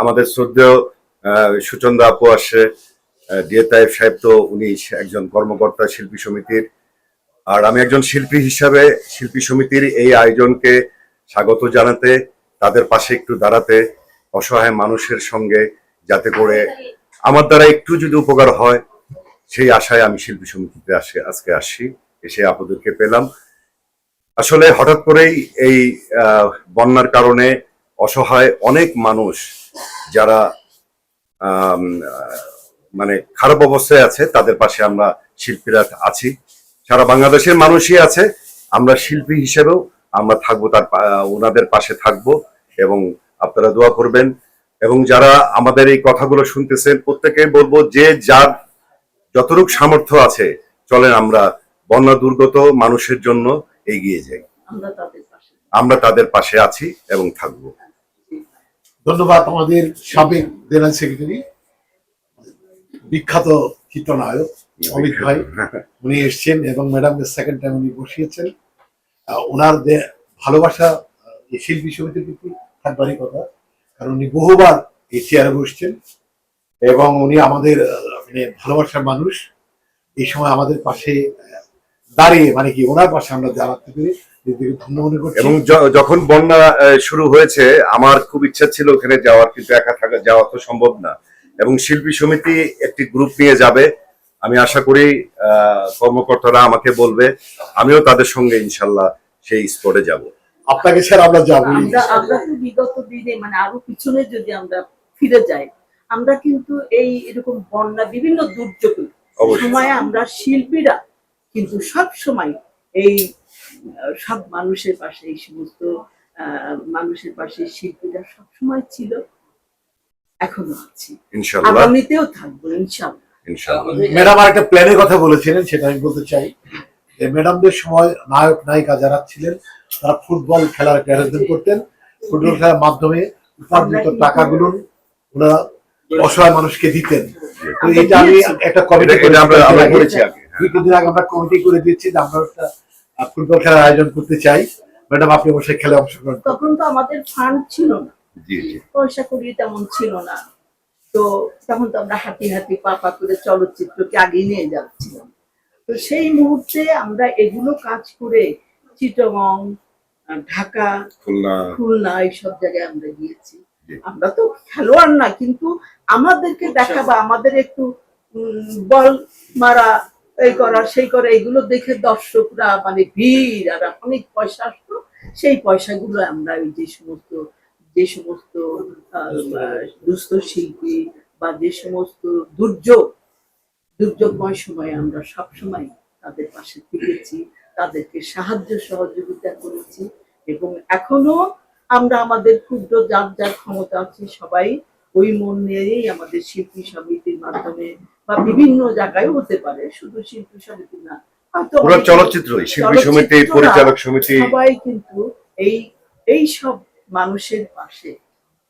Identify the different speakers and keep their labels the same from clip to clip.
Speaker 1: আমাদের শ্রদ্ধেয় সুচন্দা আপু আসে ডিএ সাহেব তো উনি একজন কর্মকর্তা শিল্পী সমিতির। আর আমি একজন শিল্পী হিসাবে শিল্পী সমিতির এই আয়োজনকে স্বাগত জানাতে, তাদের পাশে একটু দাঁড়াতে, অসহায় মানুষের সঙ্গে যাতে করে আমার দ্বারা একটু যদি উপকার হয়, সেই আশায় আমি শিল্পী সমিতিতে আসে, আজকে আসি, এসে আপনাদেরকে পেলাম। আসলে হঠাৎ করেই এই বন্যার কারণে অসহায় অনেক মানুষ যারা মানে খারাপ অবস্থায় আছে তাদের পাশে আমরা শিল্পীরা আছি। সারা বাংলাদেশের মানুষই আছে। আমরা শিল্পী হিসেবেও আমরা থাকব তার ওনাদের পাশে থাকব এবং আপনারা দোয়া করবেন। এবং যারা আমাদের এই কথাগুলো শুনতেছেন প্রত্যেকে বলব যে যার যতটুক সামর্থ্য আছে চলেন আমরা বন্যা দুর্গত মানুষের জন্য এগিয়ে যাই।
Speaker 2: আমরা তাদের পাশে।
Speaker 1: আমরা তাদের পাশে আছি এবং থাকব।
Speaker 3: ধন্যবাদ আমাদের সাবেক জেনারেল সেক্রেটারি, বিখ্যাত চিত্রনায়ক অমিত ভাই। উনি এসছেন এবং ম্যাডামকে সেকেন্ড টাইম উনি বসিয়েছেন। ওনার ভালোবাসা এই শিল্পী সমিতির প্রতি থাকবারই কথা, কারণ উনি বহুবার এই চেয়ারে বসছেন এবং উনি আমাদের মানে ভালোবাসার মানুষ। এই সময় আমাদের পাশে দাঁড়িয়ে মানে কি ওনার পাশে আমরা দাঁড়াতে পেরে
Speaker 1: এবং যখন বন্যা আহ, শুরু হয়েছে আমার খুব ইচ্ছা ছিল ওখানে যাওয়ার কিন্তু একা থাকা যাওয়া তো সম্ভব না। এবং শিল্পী সমিতি একটি গ্রুপ নিয়ে যাবে। আমি আশা করি আহ, কর্মকর্তারা আমাকে বলবে আমিও তাদের সঙ্গে ইনশাল্লাহ সেই স্পটে যাব।
Speaker 3: আপনাকে স্যার আমরা যাব
Speaker 2: আমরা আমরা তো বিগত দিনে মানে আরও পিছনে যদি আমরা ফিরে যাই আমরা কিন্তু এই এরকম বন্যা বিভিন্ন দুর্যোগ
Speaker 1: অবশ্যই।
Speaker 2: সময় আমরা শিল্পীরা কিন্তু সব সময় এই সব মানুষের পাশে এই সমস্ত মানুষের পাশে শিল্পীরা সব সময় ছিল এখনও আছি। আগামীতেও থাকব ইনশাল্লাহ।
Speaker 3: ম্যাডাম আর একটা প্ল্যানের কথা বলেছিলেন সেটা আমি বলতে চাই। ম্যাডামদের সময় নায়ক নায়িকা যারা ছিলেন তারা ফুটবল খেলার একটা করতেন। ফুটবল খেলার মাধ্যমে উপার্জিত টাকাগুলো ওনারা অসহায় মানুষকে দিতেন। তো এটা আমি একটা কমিটি
Speaker 1: আমরা করেছি আগে।
Speaker 3: দুই তিন দিন আগে আমরা কমিটি করে দিয়েছি যে আমরা একটা ফুটবল খেলার আয়োজন করতে চাই। ম্যাডাম আপনি অবশ্যই খেলে অংশগ্রহণ
Speaker 2: তখন তো আমাদের ফান্ড ছিল না।
Speaker 1: জি জি।
Speaker 2: পয়সা করি তেমন ছিল না। তো তখন তো আমরা হাঁটি হাঁটি পা পা করে চলচ্চিত্রকে আগে নিয়ে যাচ্ছিলাম। তো সেই মুহূর্তে আমরা এগুলো কাজ করে চিটগং ঢাকা
Speaker 1: খুলনা।
Speaker 2: খুলনা এইসব জায়গায় আমরা গিয়েছি। আমরা তো খেলোয়াড় না কিন্তু আমাদেরকে দেখাবা আমাদের একটু উম, বল মারা এই করা সেই করা এগুলো দেখে দর্শকরা মানে ভিড়, আর অনেক পয়সা আসতো, সেই পয়সাগুলো আমরা ওই যে সমস্ত যে সমস্ত দুস্থ শিল্পী বা যে সমস্ত দুর্যোগ, দুর্যোগময় সময়ে আমরা সব সময় তাদের পাশে থেকেছি, তাদেরকে সাহায্য সহযোগিতা করেছি, এবং এখনও আমরা আমাদের ক্ষুদ্র যার যার ক্ষমতা আছে, সবাই ওই মন নিয়েই আমাদের শিল্পী সমিতির মাধ্যমে বা বিভিন্ন জায়গায় হতে পারে শুধু শিল্পী সমিতি না।
Speaker 1: পুরো চলচ্চিত্রই শিল্পী সমিতি পরিচালক সমিতি।
Speaker 2: সবাই কিন্তু এই এই সব মানুষের পাশে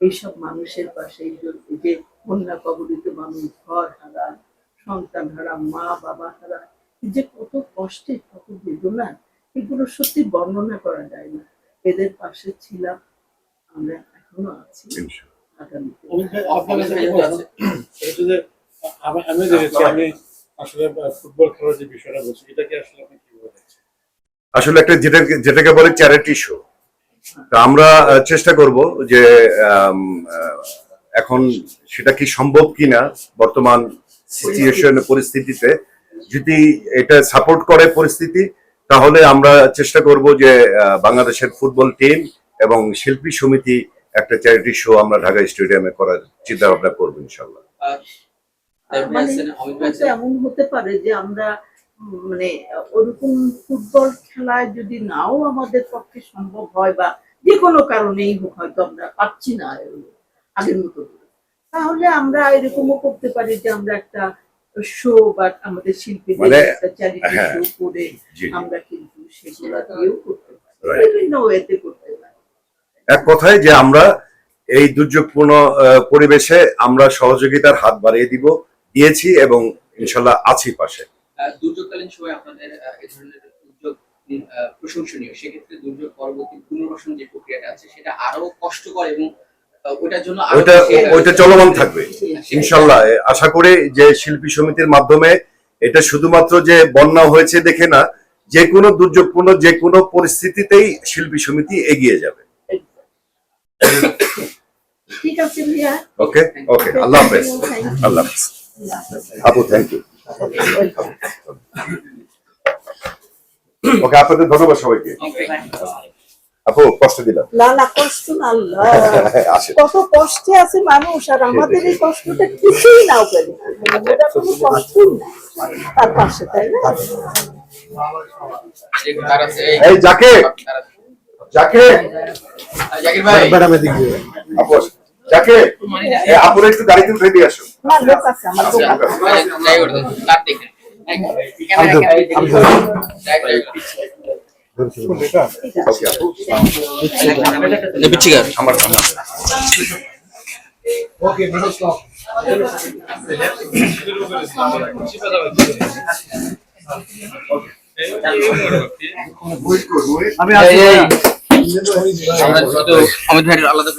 Speaker 2: এই সব মানুষের পাশে এই যে- বন্যা কবলিত মানুষ ঘর হারা সন্তান হারা মা বাবা হারা যে কত কষ্টে কত বেদনা এগুলো সত্যি বর্ণনা করা যায় না। এদের পাশে ছিলাম আমরা এখনও আছি। আগামীতে।
Speaker 4: আমি আমি দেখেছি আমি আসলে ফুটবল খেলার যে বিষয়টা বলছি এটাকে আসলে আপনি কীভাবে দেখছেন
Speaker 1: আসলে একটা যেটা যেটাকে বলে চ্যারিটি শো তা আমরা চেষ্টা করব যে এখন সেটা কি সম্ভব কিনা বর্তমান সিচুয়েশন পরিস্থিতিতে। যদি এটা সাপোর্ট করে পরিস্থিতি তাহলে আমরা চেষ্টা করব যে বাংলাদেশের ফুটবল টিম এবং শিল্পী সমিতি একটা চ্যারিটি শো আমরা ঢাকা স্টেডিয়ামে করার চিন্তা ভাবনা করব ইনশাল্লাহ
Speaker 2: মানে এমন হতে পারে যে আমরা মানে ওরকম ফুটবল খেলায় যদি নাও আমাদের পক্ষে সম্ভব হয় বা যে কোনো কারণেই হোক হয়তো আমরা পাচ্ছি না আগের মতো তাহলে আমরা এরকমও করতে পারি যে আমরা একটা শো বা আমাদের শিল্পীদের
Speaker 1: মানে-
Speaker 2: একটা চ্যারিটি। শো করে। আমরা কিন্তু সেগুলা দিয়েও করতে পারি বিভিন্ন ওয়েতে করতে পারি
Speaker 1: এক কথায় যে আমরা এই দুর্যোগপূর্ণ আহ, পরিবেশে আমরা সহযোগিতার হাত বাড়িয়ে দিব দিয়েছি এবং ইনশাল্লাহ আছি পাশে।
Speaker 5: দুর্যোগকালীন সময় আপনাদের আহ, এ ধরনের উদ্যোগ প্রশংসনীয়। সেক্ষেত্রে দুর্যোগ পরবর্তী পুনর্বাসন যে প্রক্রিয়াটা আছে সেটা আরও কষ্টকর এবং ওটার জন্য আরও
Speaker 1: ওইটা চলমান থাকবে। ইনশাল্লাহ আশা করি যে শিল্পী সমিতির মাধ্যমে এটা শুধুমাত্র যে বন্যা হয়েছে দেখে না যে কোনো দুর্যোগপূর্ণ যে কোনো পরিস্থিতিতেই শিল্পী সমিতি এগিয়ে যাবে।
Speaker 2: ঠিক আছে ভাইয়া।
Speaker 1: ওকে ওকে আল্লাহ হাফেজ। আল্লাহ হাফেজ। আপু থ্যাংক ইউ ওকে আপনাদের ধন্যবাদ সবাইকে। আপু কষ্ট দিলাম।
Speaker 2: না না কষ্ট না কত কষ্টে আছে মানুষ আর আমাদের এই কষ্টটা কিছুই কোনো কষ্টই না। তার পাশে তাই না?
Speaker 5: এই-
Speaker 1: যাকে যাকে
Speaker 5: জাকির ভাই।
Speaker 1: আপু একটু গাড়িতে উঠে দিয়ে আসো
Speaker 2: আছে আমার
Speaker 5: করে
Speaker 1: ওকে
Speaker 3: ম্যাডাম স্টপ
Speaker 1: আমি
Speaker 5: আমরা আমাদের আলাদা